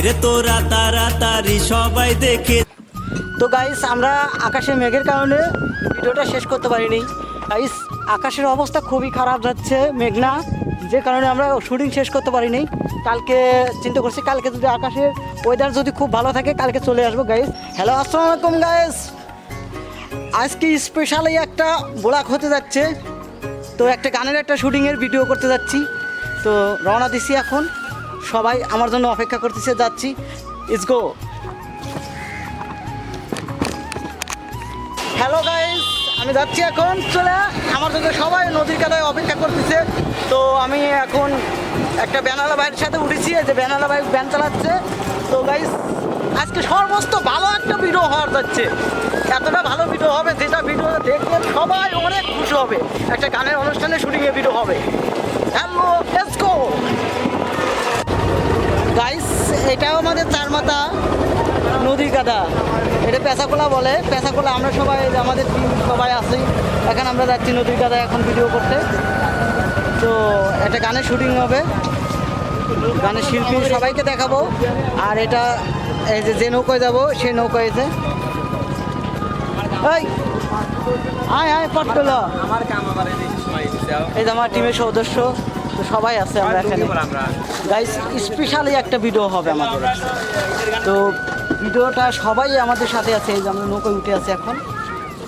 আয়রে তোরা তাড়াতাড়ি সবাই দেখে তো গাইস আমরা আকাশে মেঘের কারণে ভিডিওটা শেষ করতে পারিনি। গাইস আকাশের অবস্থা খুবই খারাপ যাচ্ছে, মেঘনা, যে কারণে আমরা শুটিং শেষ করতে পারিনি। কালকে, চিন্তা করছি, কালকে যদি আকাশের ওয়েদার যদি খুব ভালো থাকে, কালকে চলে আসব গাইস হ্যালো আসসালামু আলাইকুম গাইস আজকে স্পেশালি একটা ব্লগ হতে যাচ্ছে। তো একটা গানের একটা শুটিংয়ের ভিডিও করতে যাচ্ছি। তো রওনা দিছি এখন। সবাই আমার জন্য অপেক্ষা করতেছে, যাচ্ছি। ইটস গো হ্যালো গাইস আমি যাচ্ছি এখন, চলে আমার জন্য সবাই নদীর কাটায় অপেক্ষা করতেছে। তো আমি এখন একটা ব্যানালা ভাইয়ের সাথে উঠেছি যে ব্যানালা ভাই ব্যান চালাচ্ছে। তো গাইস আজকে সর্বস্ত ভালো একটা ভিডিও হওয়ার যাচ্ছে। এতটা ভালো ভিডিও হবে, যেটা ভিডিও দেখলে সবাই অনেক খুশি হবে। একটা গানের অনুষ্ঠানে শুটিংয়ে ভিডিও হবে। হ্যালো গাইস এটাও আমাদের চার মাথা নদীর কাদা। এটা পেঁচাকোলা বলে। পেঁচাকোলা আমরা সবাই আমাদের টিম সবাই আছি। এখন আমরা যাচ্ছি নদীর কাদা এখন ভিডিও করতে। তো একটা গানের শুটিং হবে। গানের শিল্পী সবাইকে দেখাবো। আর এটা এই যে যে নৌকায় যাব সেই নৌকায় এসে। এই আয় আয় পট আমার কাম আমার এই যে আমার টিমের সদস্য। তো সবাই আছে আমরা এখানে। গাইস স্পেশালি একটা ভিডিও হবে আমাদের। তো ভিডিওটা সবাই আমাদের সাথে আছে এই যে আমরা নৌকায় উঠে আছে এখন।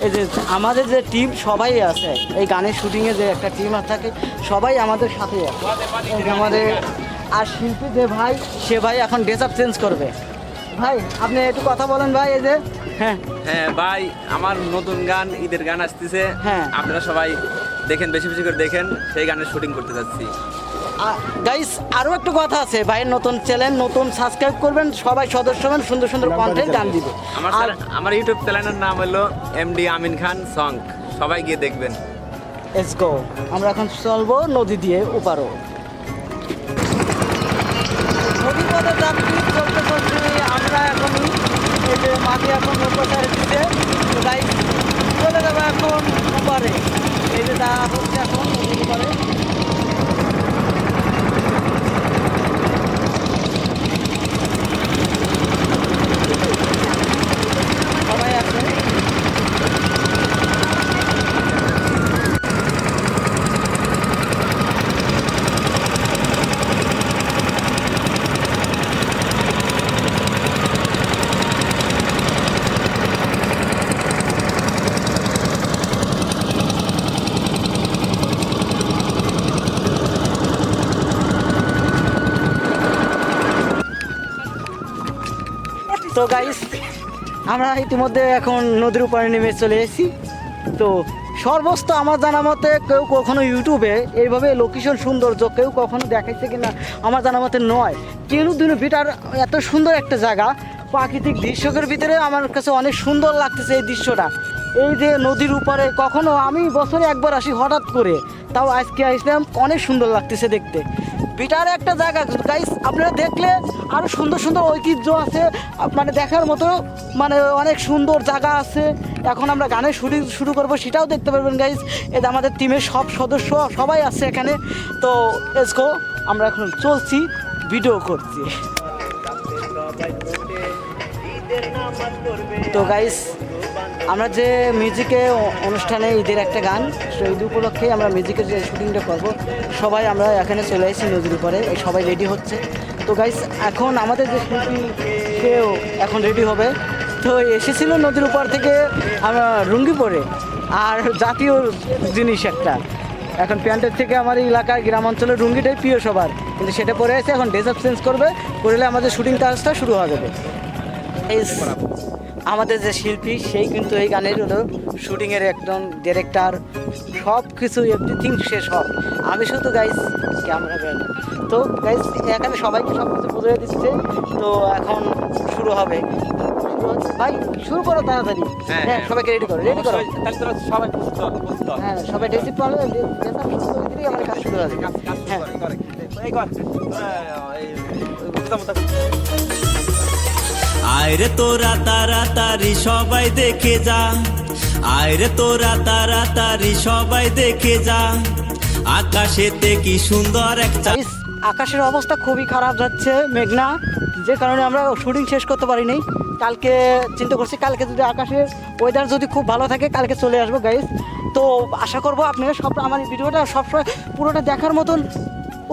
এই যে আমাদের যে টিম সবাই আছে এই গানের শুটিংয়ে যে একটা টিম থাকে সবাই আমাদের সাথে আছে। এই যে আমাদের আর শিল্পী যে ভাই সে ভাই এখন ড্রেস আপ চেঞ্জ করবে। ভাই আপনি একটু কথা বলেন ভাই এই যে। হ্যাঁ। হ্যাঁ ভাই আমার নতুন গান ঈদের গান আসতেছে। হ্যাঁ। আপনারা সবাই দেখেন বেশি বেশি করে দেখেন সেই গানের শুটিং করতে যাচ্ছি। গাইস আরও একটু কথা আছে ভাইয়ের নতুন চ্যানেল নতুন সাবস্ক্রাইব করবেন সবাই সদস্য হবেন সুন্দর সুন্দর কন্টেন্ট গান দিবে। আমার আর আমার ইউটিউব চ্যানেলের নাম হলো এমডি আমিন খান সং সবাই গিয়ে দেখবেন। লেটস গো আমরা এখন চলবো নদী দিয়ে ওপারও নদী পথে যাত্রী চলতে চলতে আমরা এখন এই যে মাটি এখন নৌকাটার দিতে গাইস চলে যাব এখন ওপারে এই যে যা হচ্ছে এখন নদীর ওপারে সবাই আছে তো গাইস আমরা ইতিমধ্যে এখন নদীর উপরে নেমে চলে এসেছি। তো সর্বস্ত আমার জানা মতে কেউ কখনো ইউটিউবে এইভাবে লোকেশন সৌন্দর্য কেউ কখনো দেখাইছে কিনা আমার জানা মতে নয়। কিন্তু দিন বিটার এত সুন্দর একটা জায়গা, প্রাকৃতিক দৃশ্যকের ভিতরে আমার কাছে অনেক সুন্দর লাগতেছে এই দৃশ্যটা। এই যে নদীর উপরে কখনো আমি বছরে একবার আসি হঠাৎ করে, তাও আজকে আসলাম, অনেক সুন্দর লাগতেছে দেখতে। বিটার একটা জায়গা গাইস আপনারা দেখলে আরও সুন্দর সুন্দর ঐতিহ্য আছে। মানে দেখার মতো মানে অনেক সুন্দর জায়গা আছে। এখন আমরা গানের শুটিং শুরু করব, সেটাও দেখতে পারবেন গাইস যে আমাদের টিমের সব সদস্য সবাই আছে এখানে। তো এসকো আমরা এখন চলছি ভিডিও করছি। তো গাইস আমরা যে মিউজিকে অনুষ্ঠানে ঈদের একটা গান তো ঈদ উপলক্ষে আমরা মিউজিকের যে শুটিংটা করব, সবাই আমরা এখানে চলে এসেছি নদীর উপরে সবাই রেডি হচ্ছে। তো গাইস এখন আমাদের যে শিল্পী, সেও এখন রেডি হবে। তো এসেছিল নদীর উপর থেকে আমরা রুঙ্গি পরে, আর জাতীয় জিনিস একটা। এখন প্যান্টের থেকে আমার এই এলাকার গ্রাম অঞ্চলের রুঙ্গিটাই প্রিয় সবার। কিন্তু সেটা পরে এসে এখন আপ চেঞ্জ করবে, করলে আমাদের শুটিং কাজটা শুরু হয়ে যাবে। আমাদের যে শিল্পী সেই কিন্তু এই গানের হলো শুটিংয়ের একজন ডিরেক্টর সব কিছু এভরিথিং সে সব আমি শুধু গাইস ক্যামেরাম্যান তো গাইস এখানে সবাইকে সব কিছু বুঝিয়ে দিচ্ছে তো এখন শুরু হবে ভাই শুরু করো তাড়াতাড়ি হ্যাঁ, হ্যাঁ হ্যাঁ। সবাইকে রেডি করো রেডি করো তাহলে সবাই প্রস্তুত হ্যাঁ সবাই ড্রেসিপ দিলেই আমার কাজ শুরু হবে হ্যাঁ এই আয়রে তোরা তাড়াতাড়ি সবাই দেখে যা। আয়রে তোরা তাড়াতাড়ি সবাই দেখে যা। আকাশেতে কি সুন্দর এক আকাশের অবস্থা খুবই খারাপ যাচ্ছে, মেঘনা। যে কারণে আমরা শুটিং শেষ করতে পারিনি। কালকে চিন্তা করছি, কালকে যদি আকাশের ওয়েদার যদি খুব ভালো থাকে, কালকে চলে আসব গাইজ তো আশা করব আপনারা সব আমার ভিডিওটা সবসময় পুরোটা দেখার মতন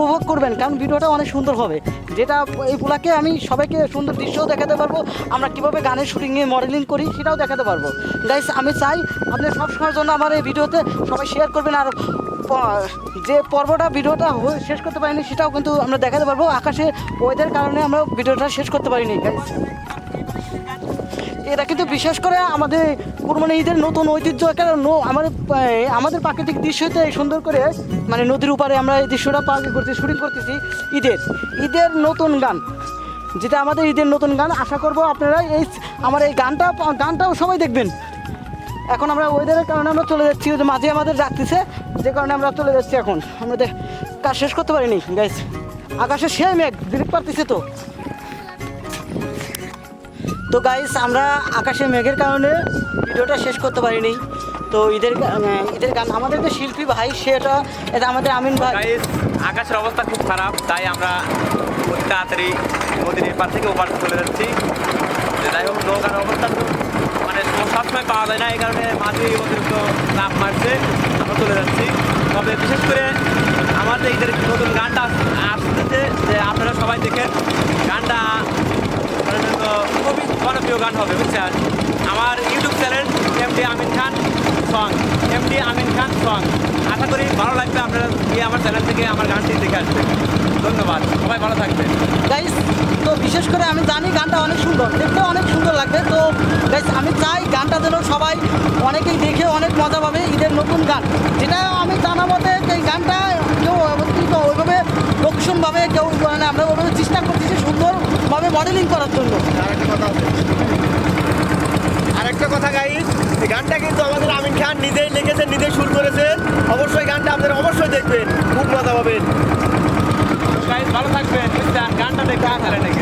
উপভোগ করবেন, কারণ ভিডিওটা অনেক সুন্দর হবে। যেটা এই পোলাকে আমি সবাইকে সুন্দর দৃশ্যও দেখাতে পারব, আমরা কীভাবে গানের শুটিংয়ে মডেলিং করি সেটাও দেখাতে পারব। গাইস আমি চাই আপনি সবসময়ের জন্য আমার এই ভিডিওতে সবাই শেয়ার করবেন, আর যে পর্বটা ভিডিওটা শেষ করতে পারিনি সেটাও কিন্তু আমরা দেখাতে পারব। আকাশে ওয়েদার কারণে আমরা ভিডিওটা শেষ করতে পারিনি গাইস এটা কিন্তু বিশেষ করে আমাদের কুরবানি ঈদের নতুন ঐতিহ্য আমাদের আমাদের প্রাকৃতিক দৃশ্যতে সুন্দর করে মানে নদীর উপরে আমরা এই দৃশ্যটা পালন করছি শুটিং করতেছি ঈদের ঈদের নতুন গান, যেটা আমাদের ঈদের নতুন গান, আশা করব আপনারা এই, আমার এই গানটা, গানটাও সবাই দেখবেন। এখন আমরা ওয়েদারের কারণে আমরা চলে যাচ্ছি মাঝে আমাদের রাখতেছে যে কারণে আমরা চলে যাচ্ছি এখন। আমরা কাজ শেষ করতে পারিনি গাইস আকাশে সে মেঘ দেখতে পারতেছে তো। তো গাইস আমরা আকাশে মেঘের কারণে ভিডিওটা শেষ করতে পারিনি। তো ঈদের মানে ঈদের গান আমাদের যে শিল্পী ভাই সেটা এটা আমাদের আমিন ভাই। গাইস আকাশের অবস্থা খুব খারাপ তাই আমরা অতি তাড়াতাড়ি নদীর এপার থেকে ওপার চলে যাচ্ছি। যাই হোক নৌকার অবস্থা তো মানে সবসময় পাওয়া যায় না এই কারণে মাঝে অতিরিক্ত লাভ মারছে আমরা চলে যাচ্ছি। তবে বিশেষ করে আমাদের ঈদের নতুন গানটা আসতেছে যে আপনারা সবাই দেখেন গানটা তো খুবই জনপ্রিয় গান হবে, বুঝছেন? আমার YouTube channel M M D Amin Khan song M D Amin Khan song আশা করি ভালো লাগবে আপনারা গিয়ে আমার চ্যানেল থেকে আমার গানটি দেখে আসবেন। ধন্যবাদ, সবাই ভালো থাকবেন। গাইস তো বিশেষ করে আমি জানি গানটা অনেক সুন্দর দেখতে অনেক সুন্দর লাগবে। তো গাইস আমি চাই গানটা যেন সবাই অনেকেই দেখে অনেক মজা পাবে ঈদের নতুন গান। যেটা আমি জানা মতে এই গানটা লোকেশনভাবে কেউ মানে আমরা ওভাবে চেষ্টা করতেছি সুন্দরভাবে মডেলিং করার জন্য। আরেকটা কথা আছে আরেকটা কথা গাইস এই গানটা কিন্তু আমাদের আমিন খান নিজেই লিখেছেন নিজেই শুরু করেছেন। অবশ্যই গানটা আপনারা অবশ্যই দেখবেন খুব মজা পাবেন। ভালো থাকবেন গানটা দেখে আসলে নাকি